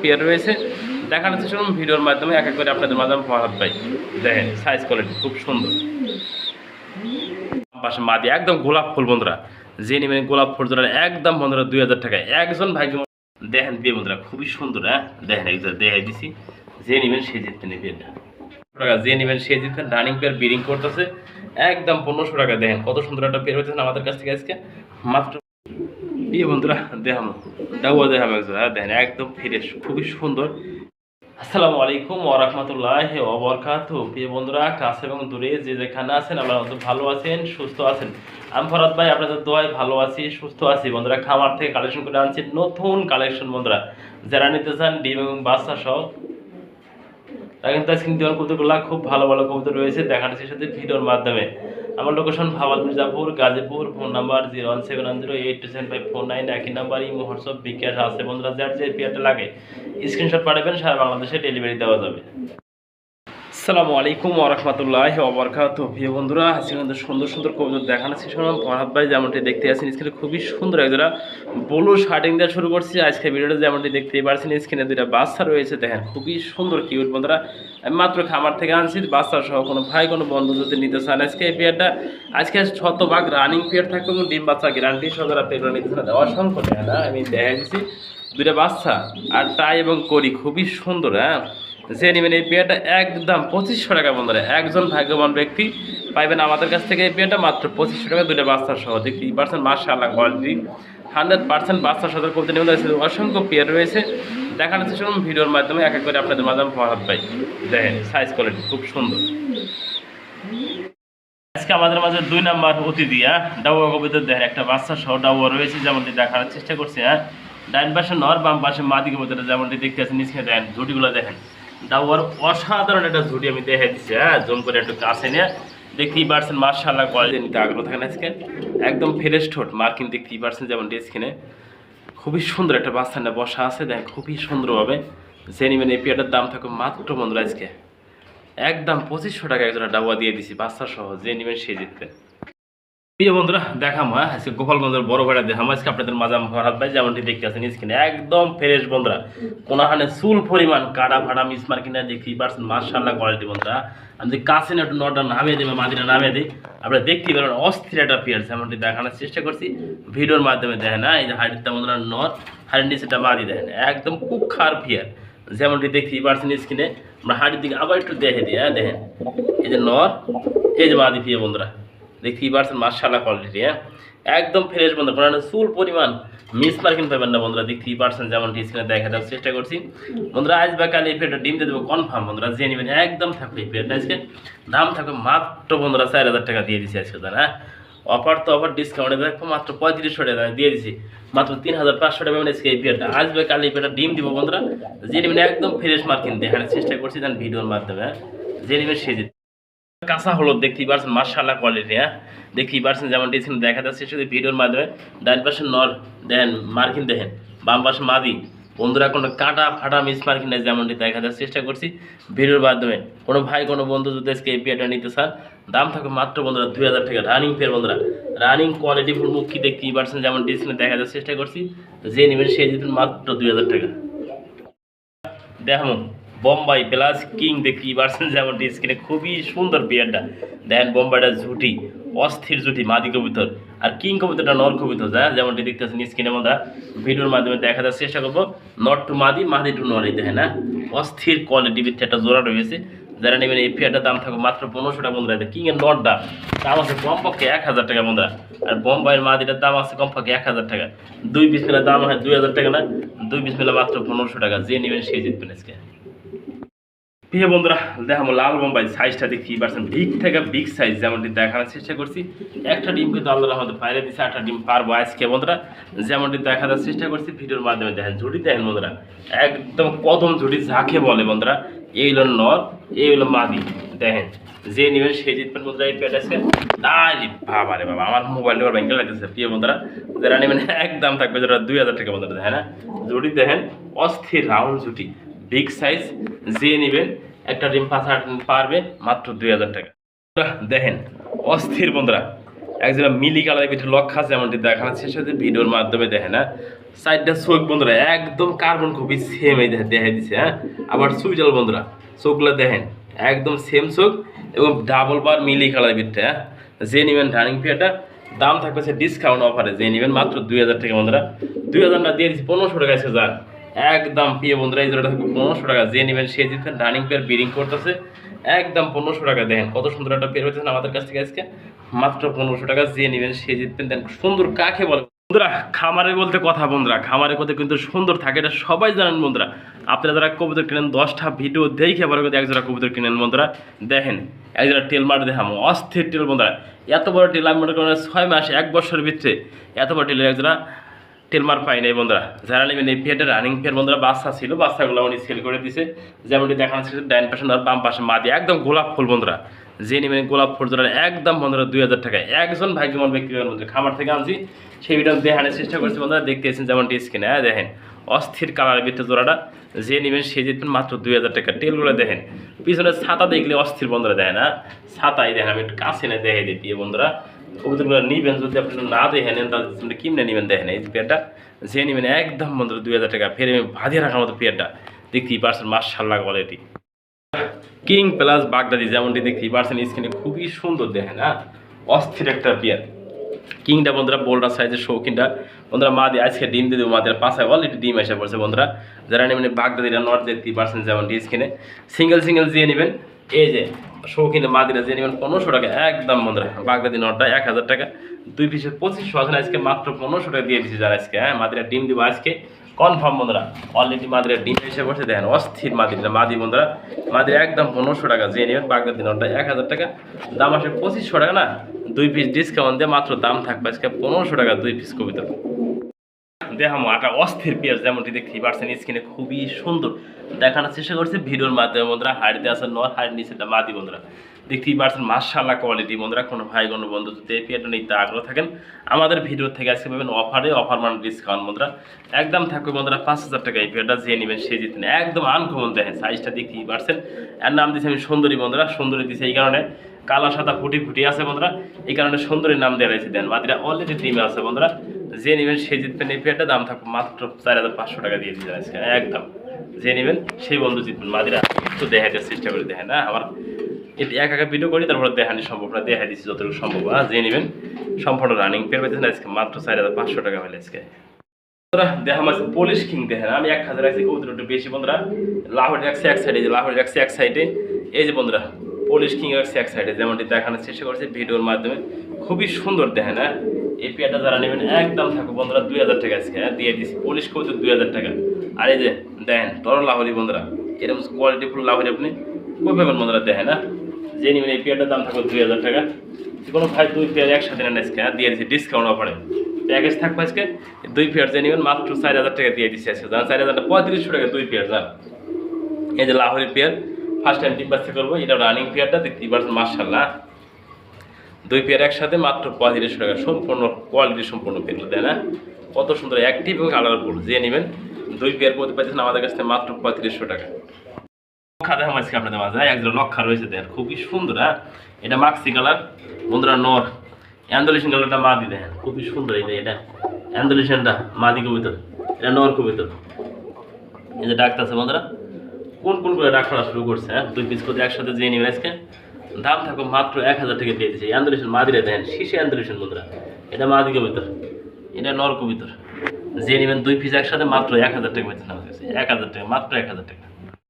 Pair রয়েছে। দেখানোর চেষ্টা করুন, ভিডিওর মাধ্যমে এক এক করে আপনাদের আমি ফরহাদ পাই দেখেন সাইজ কোয়ালিটি খুব সুন্দর। পাশে মাদি একদম গোলাপ ফুল, বন্ধুরা। যে নেবেন গোলাপ ফুল জোড়া একদম, বন্ধুরা, দুই হাজার টাকায়। একজন ভাগ্য দেখেন বিয়ে, বন্ধুরা, খুবই সুন্দর হ্যাঁ? দেখেন একজন দেখাই দিছি। যে নেবেন, সে জিততে নেবে, এটা। টাকা? যে নেবেন, সে জিতবেন রানিং পেয়ার বিডিং করতেছে। একদম পনেরোশো টাকা, দেখেন, কত সুন্দর একটা পেয়ার হইতেছেন আমাদের কাছ থেকে আজকে। মাত্র বিয়ে বন্ধুরা ডাবুয়া একজন। দেখেন, একদম ফ্রেশ খুবই সুন্দর। আসসালামু আলাইকুম ওরহমতুল্লাহ প্রিয় বন্ধুরা, কাছে এবং দূরে যে যেখানে আছেন আপনারা হয়তো ভালো আছেন, সুস্থ আছেন। আমি ফরাদ ভাই, আপনাদের ভালো আছি, সুস্থ আছি। বন্ধুরা, খামার থেকে কালেকশন করে আনছি নতুন কালেকশন বন্ধুরা। যারা নিতে চান, ডিম এবং বাচ্চা সহ, তারা কিন্তু আজকে খুব ভালো ভালো কবুতর রয়েছে। দেখানোর সাথে ভিডিওর মাধ্যমে। আমার location Bhawal Mirzapur, Gazipur phone number zero one seven one zero eight two seven five four nine একই নাম্বার এই হোয়াটসঅ্যাপ বিকাশ আছে বন্ধুরা, যার যে পেয়ারটা লাগে স্ক্রিনশট পাঠাবেন, সারা বাংলাদেশে ডেলিভারি দেওয়া যাবে। আসসালামু আলাইকুম ওরহমতুল্লাহ ওবরকাত প্রিয় বন্ধুরা, আজকে কিন্তু সুন্দর সুন্দর কবুতর দেখানো শেষ হলাম ফরহাদ ভাই যেমনটি দেখতে আছেন স্ক্রিনে খুবই সুন্দর একজোড়া ব্লু শার্টিং দিয়ে শুরু করছি। আজকে ভিডিওটা যেমনটি দেখতেই পারছেন স্ক্রিনে দুইটা বাচ্চা রয়েছে। দেখেন, খুবই সুন্দর, কিউট বন্ধুরা। আমি মাত্র খামার থেকে আনছি, বাচ্চা সহ কোনো ভাই, কোনো বন্ধু যদি নিতে চান, আজকে এই পেয়ারটা, আজকে শতভাগ রানিং পেয়ার থাকবে এবং ডিম বাচ্চা গ্যারান্টি সহ যারা নিতে চান। অসংখ্য হ্যাঁ আমি দেখা দিচ্ছি। দুইটা বাচ্চা, আর টাই এবং করি খুবই সুন্দর হ্যাঁ? যে নেবেন এই পেয়ারটা একদম পঁচিশশো টাকা বন্ধুরা। একজন ভাগ্যবান ব্যক্তি পাইবেন আমাদের কাছ থেকে এই পেয়ারটা মাত্র পঁচিশশো টাকা, দুইটা বাচ্চার সহ। দেখি পার্সেন্ট মার্শাল্লাহ কোয়ালিটি হান্ড্রেড পার্সেন্ট বাচ্চার সাথে করতে নেবেন অসংখ্য পেয়ার রয়েছে। দেখানোর চেষ্টা করুন ভিডিওর মাধ্যমে এক এক করে আপনাদের মাঝে আমি পাই দেখেন সাইজ কোয়ালিটি খুব সুন্দর। আজকে আমাদের মাঝে দুই নাম্বার অতিথি হ্যাঁ? ডাবুয়া কবিতার দেখেন একটা বাচ্চা সহ ডাবুয়া রয়েছে, যেমনটি দেখানোর চেষ্টা করছি হ্যাঁ? ডাইন পাশে নর, বাম পাশে মাদি কবিতাটা যেমনটি দেখতে আছেন নিচে দেখেন ঝুটিগুলো দেখেন। ডাবুয়ার অসাধারণ একটা ঝুটি আমি দেখে দিচ্ছি হ্যাঁ? জুম করে একটু কাছে নিয়ে। দেখতেই পারছেন মার্শাল্লাহ কোয়ালিটি নিতে আগ্রহ থাকেন আজকে। একদম ফ্রেশ ঠোঁট। মার্কিং দেখতেই পারছেন যেমনটি স্কিনে খুবই সুন্দর একটা বাচ্চাটা বসা আছে, দেখেন, খুবই সুন্দরভাবে। যে নেবেন এই পেয়ারটার দাম থাকবে মাত্র বন্ধুরা আজকে। একদম পঁচিশশো টাকা একজোড়া ডাবুয়া দিয়ে দিছি, বাচ্চা সহ যে নেবেন সে জিতবে। প্রিয় বন্ধুরা, দেখাম হ্যাঁ? আজকে গোপালগঞ্জের বড় ভাইরা দেখাম। আজকে আপনাদের মাঝাম ভরাত ভাই, যেমনটি দেখতে আছেন স্ক্রিনে একদম ফ্রেশ বন্ধুরা। কোনাহানে চুল পরিমাণ, কাটা ফাটা মিসমার কিনা দেখতেই পারছেন মার্শাল্লাহ কোয়ালিটি বন্ধুরা। আমি যদি কাছে একটু নটা নামিয়ে দিই মাদিটা নামিয়ে দিই, আপনারা দেখতেই পারেন অস্থির একটা পেয়ার যেমনটি দেখানোর চেষ্টা করছি। ভিডিওর মাধ্যমে দেখেন না এই যে হাড়িটা বন্ধুরা নট হাড়ির নিচেটা মাদি দেখেন, একদম খার পেয়ার যেমনটি দেখতেই পারছেন স্ক্রিনে আমরা হাড়ির দিকে আবার একটু দেখে দিই হ্যাঁ? দেখেন, এই যে নর, এই যে মাদি পেয়ে বন্ধুরা। দেখতেই পারছেন মার্শাল্লাহ কোয়ালিটি হ্যাঁ? একদম ফ্রেশ বন্ধু কোনো চুল পরিমাণ মিস মার্কিং পাবেন না বন্ধুরা দেখতেই পারছেন যেমন স্ক্রিনে দেখা দেওয়ার চেষ্টা করছি। বন্ধুরা, আজ বা কাল এই ডিম দিয়ে দেবো কনফার্ম বন্ধুরা যে নেবেন, একদম থাকবে এই আজকে। দাম থাকবে মাত্র বন্ধুরা চার হাজার টাকা দিয়ে দিচ্ছি আজকে, জানা? অফার তো অফার ডিসকাউন্টে মাত্র পঁয়ত্রিশশো টাকা দিয়ে দিছি, মাত্র তিন হাজার পাঁচশো টাকা পেমেন্ট আজকে এই পেয়ারটা আজ বা কাল এই ডিম দিব বন্ধুরা যে নেবেন, একদম ফ্রেশ মার্কিন দেখানোর চেষ্টা করছি, দেন ভিডিওর মাধ্যমে হ্যাঁ? যে নেবেন, সে। কাঁচা হলুদ দেখতেই পারছেন মার্শাল্লাহ কোয়ালিটি হ্যাঁ? দেখতেই পারছেন যেমন ডিসিন দেখা যাচ্ছে শুধু ভিডিওর মাধ্যমে। ডান পাশে নর দেন মার্কিন দেখেন, বাম পাশে মাদি। বন্ধুরা, কোনো কাটা ফাটা মিস মার্কিন নেই যেমনটি দেখা যাচ্ছে চেষ্টা করছি ভিডিওর মাধ্যমে। কোনো ভাই, কোনো বন্ধু যদি আজকে এই পেয়ারটা নিতে চান, দাম থাকবে মাত্র বন্ধুরা দুই হাজার টাকা। রানিং ফের বন্ধুরা। রানিং কোয়ালিটি ফুল মুখী দেখতেই পারছেন যেমন ডিসপ্লে দেখা যাচ্ছে, চেষ্টা করছি। যে নেবেন, সে দিতেন মাত্র দুই হাজার টাকা। দেখুন বোম্বাই প্লাস কিং দেখি পারছেন যেমন স্ক্রিনে খুবই সুন্দর বিয়ারটা দেখেন বোম্বাইটা ঝুটি, অস্থির জুটি মাদি কবুতর। আর কিং কবুতরটা নর কবুতর, যা যেমনটি দেখতেছেন স্ক্রিনের মধ্যে। ভিডিওর মাধ্যমে দেখা যাওয়ার চেষ্টা করব নট টু মাদি মাদি টু নর এই দেখেন হ্যাঁ? অস্থির কোয়ালিটি ভিত্তি একটা জোড়া রয়েছে। যারা নেবেন এই ফিয়ারটার দাম থাকবে মাত্র পনেরোশো টাকা বন্ধুরা কিং এর নটটা দাম। আছে কমপক্ষে এক হাজার টাকা বন্ধুরা। আর বোম্বাইয়ের মাদিটার দাম আছে কমপক্ষে এক হাজার টাকা। দুই পিস মেলার দাম হয় দুই হাজার টাকা না। দুই পিস মেলা মাত্র পনেরোশো টাকা। যে নেবেন সে জিতবেন আজকে। প্রিয় বন্ধুরা দেখাবো লাল বোম্বাই সাইজটা দেখি পারছেন বিগ থেকে বিগ সাইজ যেমনটি দেখানোর চেষ্টা করছি। একটা ডিম কিন্তু আল্লাহ রহমতে বাইরে দিচ্ছে একটা ডিম পারব আজকে বন্ধুরা। যেমনটি দেখানোর চেষ্টা করছি, ভিডিওর মাধ্যমে দেখেন ঝুড়ি, দেখেন বন্ধুরা, একদম কদম ঝুড়ি যাকে বলে বন্ধুরা, এই হলো নর, এই হলো মাদি, দেখেন, যে নেবেন সে জিতবেন বন্ধুরা, এই প্যাট আছে। আরে বাবা রে বাবা, আমার মোবাইল নেওয়ার ব্যাংকে লাগতেছে, প্রিয় বন্ধুরা, যারা নেবেন, একদম থাকবে যারা দুই হাজার টাকা বন্ধুরা, দেখেন হ্যাঁ? ঝুড়ি দেখেন, অস্থির রাউন্ড ঝুটি বিগ সাইজ যে নেবেন একটা ডিম পাঁচ পারবে মাত্র দুই হাজার টাকা। দেখেন, অস্থির বন্ধুরা। একজন মিলি কালারের ভিতরে লক্ষ্য আছে, এমনটি দেখানোর শেষ হচ্ছে ভিডিওর মাধ্যমে দেখে না। সাইডটা চোখ বন্ধুরা, একদম কার্বন কপি সেম এই দেখে দিচ্ছে হ্যাঁ? আবার সুইটাল বন্ধুরা, চোখগুলো দেখেন, একদম সেম চোখ এবং ডাবল বার মিলি কালারের ভিতরে হ্যাঁ? যে নেবেন রানিং ফিয়াটা দাম থাকবে সে ডিসকাউন্ট অফারে যে নেবেন মাত্র দুই হাজার টাকা বন্ধুরা। দুই হাজার না, দিয়ে দিচ্ছি পনেরোশো টাকা আছে যান একদম প্রিয় বন্ধুরা, এই জোড়াটা থাকবে পনেরোশো টাকা। যে নেবেন সে দিচ্ছেন রানিং পেয়ার বিডিং করতেছে। একদম পনেরোশো টাকা। দেখেন কত সুন্দর একটা পেয়ার হয়েছে আমাদের কাছ থেকে আজকে। মাত্র পনেরোশো টাকা। যে নেবেন সে জিতবেন। দেন সুন্দর কাকে বলে? বন্ধুরা, খামারে বলতে কথা বন্ধুরা। খামারে কথা কিন্তু সুন্দর থাকে। এটা সবাই জানেন বন্ধুরা। আপনারা যারা কবুতর কিনেন, দশটা ভিডিও দেখে আবার কিন্তু একজোড়া কবুতর কিনেন বন্ধুরা। দেখেন, একজোড়া টেল মার দেখামো অস্থির টেল বন্ধুরা। এত বড় টেল আমি মনে করেন ছয় মাস, এক বছরের ভিতরে এত বড় টেলের একজোড়া টেলমার পাই নাই বন্ধুরা। যারা নেবেন এই পেয়ারটা রানিং পেয়ার বন্ধুরা, বাচ্চা ছিল, বাচ্চাগুলো উনি সেল করে দিছে। যেমনটি দেখানো ছিল ডাইন পাশে আর বাম পাশে মা দিয়ে একদম গোলাপ ফুল বন্ধুরা। যে নেবেন গোলাপ ফুল জোড়া একদম বন্ধুরা দুই হাজার টাকায়। একজন ভাগ্যবান ব্যক্তি বন্ধুরা, খামার থেকে আনছি। সেই ভিডিও দেখানোর চেষ্টা করছি বন্ধুরা দেখতে এসেছেন যেমনটি স্ক্রিনে হ্যাঁ দেখেন। অস্থির কালারের ভিতরে জোড়াটা। যে নেবেন সে জিতবেন মাত্র দুই হাজার টাকা। টেলগুলো দেখেন পিছনে ছাতা দেখলে অস্থির বন্ধুরা দেয় না ছাতাই দেখেন, আমি একটু কাছে না দেখে দিই, বন্ধুরা। কবুতরগুলো নিবেন যদি আপনি না দেখে নেন তাহলে কিমনে নেবেন দেখেন এই পেয়ারটা যে নেবেন একদম বন্ধুরা দুই হাজার টাকা ফের ভাজিয়ে রাখার মতো পেয়ারটা দেখতেই পারছেন মার্শাল্লাহ কোয়ালিটি কিং প্লাস বাগদাদি যেমনটি দেখতেই পারছেন স্ক্রিনে খুবই সুন্দর দেখেন হ্যাঁ অস্থির একটা পেয়ার কিংটা বন্ধুরা বোল্ডার সাইজের শৌখিনটা বন্ধুরা মা দিয়ে আজকে ডিম দিয়ে দেবো মাদের পাশায় অলরেডি ডিম এসে পড়ছে বন্ধুরা যারা নেবেন বাগদাদিরা নট দেখতেই পারছেন যেমনটি স্ক্রিনে সিঙ্গেল সিঙ্গেল দিয়ে নেবেন এই যে শৌখিনে মাদিরা যে নেবেন পনেরোশো টাকা একদম বন্ধুরা বাগদাদি নটটা এক হাজার টাকা। দুই পিসে পঁচিশশো আছে আজকে মাত্র পনেরোশো টাকা দিয়ে দিচ্ছি যারা আজকে হ্যাঁ মাদিরা ডিম দিব আজকে। কনফার্ম বন্ধুরা অলরেডি মাদিরা ডিম এসে বসে দেখেন অস্থির মাদিরা মাদি বন্ধুরা। মাদিরা একদম পনেরোশো টাকা যে নেবেন বাগদাদি নটটা এক হাজার টাকা। দাম আসে পঁচিশশো টাকা না দুই পিস ডিসকাউন্ট দিয়ে মাত্র দাম থাকবে আজকে পনেরোশো টাকা দুই পিস কবিতা। দেখামো একটা অস্থির পেঁয়াজ যেমনটি দেখতেই পারছেন, স্কিনে খুবই সুন্দর দেখানোর চেষ্টা করছে ভিডিওর মাধ্যমে। বন্ধুরা হাড়িতে আছে নর, হাড়ির নিচে মাদি বন্ধুরা। দেখতেই পারছেন মার্শাল্লাহ কোয়ালিটি বন্ধুরা, কোনো ভাই কোনো বন্ধু যদি এই পেয়ারটা নিতে আগ্রহ থাকেন, আমাদের ভিডিও থেকে আজকে পাবেন অফারে অফার মানে ডিসকাউন্ট বন্ধুরা। একদম থাকবে বন্ধুরা পাঁচ হাজার টাকা এই পেয়ারটা যে নেবেন সে জিতেন একদম আনকমন দেখেন সাইজটা দেখতেই পারছেন। এর নাম দিয়েছি আমি সুন্দরী বন্ধুরা, সুন্দরী দিয়েছে এই কারণে। কালা সাদা ফুটি ফুটি আছে বন্ধুরা, এই কারণে সুন্দরী নাম দেওয়া রয়েছে দেন। মাদিরা অলরেডি ডিমে আছে বন্ধুরা। যে নেবেন সে জিতবেন এই পেয়ারটা দাম থাকবে মাত্র চার হাজার পাঁচশো টাকা দিয়ে দিতে আজকে, একদম। যে নেবেন সেই বন্ধু জিতবেন। মাদিরা, একটু দেখাতে চেষ্টা করে দেখেন না আমার এটি এক একা ভিডিও করি, তারপরে দেখানি সম্ভব না দেখা দিচ্ছি যতটুকু সম্ভব। হ্যাঁ যে নেবেন, সম্পূর্ণ রানিং পেয়ার পেয়েছেন আজকে, মাত্র চার হাজার পাঁচশো টাকা হলে আজকে। দেখা মাঝে পুলিশ কিং দেখেন, আমি এক হাজার আছি কবুতর একটু বেশি, বন্ধুরা। লাহোর রাখছি এক সাইডে লাহোর রাখছি এক সাইডে এই যে বন্ধুরা পুলিশ কিং রাখছি এক সাইডে যেমনটি দেখানোর চেষ্টা করছে ভিডিওর মাধ্যমে। খুবই সুন্দর দেখেন হ্যাঁ? এই পেয়ারটা যারা নেবেন, একদম থাকবে বন্ধুরা, দুই হাজার টাকা আজকে হ্যাঁ? দিয়ে দিচ্ছি পুলিশ কবুতর দুই হাজার টাকা। আর এই যে, দেখেন তর লাহোরি বন্ধুরা। এরকম কোয়ালিটি ফুল লাহোরি আপনি? কই পাবেন বন্ধুরা, দেখেন হ্যাঁ? যে নেবেন এই পেয়ারটার দাম থাকবে দুই হাজার টাকা। কোনো ভাই দুই পেয়ার একসাথে নেন আজকে হ্যাঁ? দিয়ে দিচ্ছি ডিসকাউন্ট অফারে প্যাকেজ থাকবে আজকে, দুই পেয়ার যে নেবেন, মাত্র চার হাজার টাকা দিয়ে দিচ্ছি আজকে। চার হাজারটা পঁয়ত্রিশশো টাকা দুই পেয়ার জান? এই যে লাহোরি পেয়ার ফার্স্ট টাইম টিপ করব, এটা রানিং পেয়ারটা দেখতেই পারছেন মার্শাল্লাহ দুই পেয়ার একসাথে মাত্র পঁয়ত্রিশশো টাকা। সম্পূর্ণ কোয়ালিটি সম্পূর্ণ পেয়ার দেয় না? কত সুন্দর অ্যাক্টিভ এবং কালারফুল যে নেবেন দুই পেয়ার প্রতি পাচ্ছেন আমাদের কাছ থেকে মাত্র পঁয়ত্রিশশো টাকা। লক্ষা দেখা আজকে আপনাদের মাঝে হ্যাঁ, একজন লক্ষা রয়েছে দেখেন খুবই সুন্দর হ্যাঁ? এটা মাক্সি কালার বন্ধুরা নর অ্যান্ডোলেশন কালারটা মাদি দেখেন খুবই সুন্দর এই যে এটা অ্যান্ডোলেশনটা মাদি কবিতর এটা নর কবিতর। এই যে ডাক্তার আছে বন্ধুরা কোন কোন করে ডাক্তার শুরু করছে হ্যাঁ? দুই পিস করে একসাথে যে নিবেন আজকে দাম থাকো মাত্র এক হাজার টাকা দিয়ে দিচ্ছে আন্দোলন মাদিরে দেন শীর্ষে অ্যান্ডুলেশন মুদ্রা এটা মাদি ভিতর এটা নর ভিতর যে নেবেন দুই পিস একসাথে মাত্র এক হাজার টাকা বেতন আমার কাছে। এক হাজার টাকা, মাত্র এক হাজার টাকা।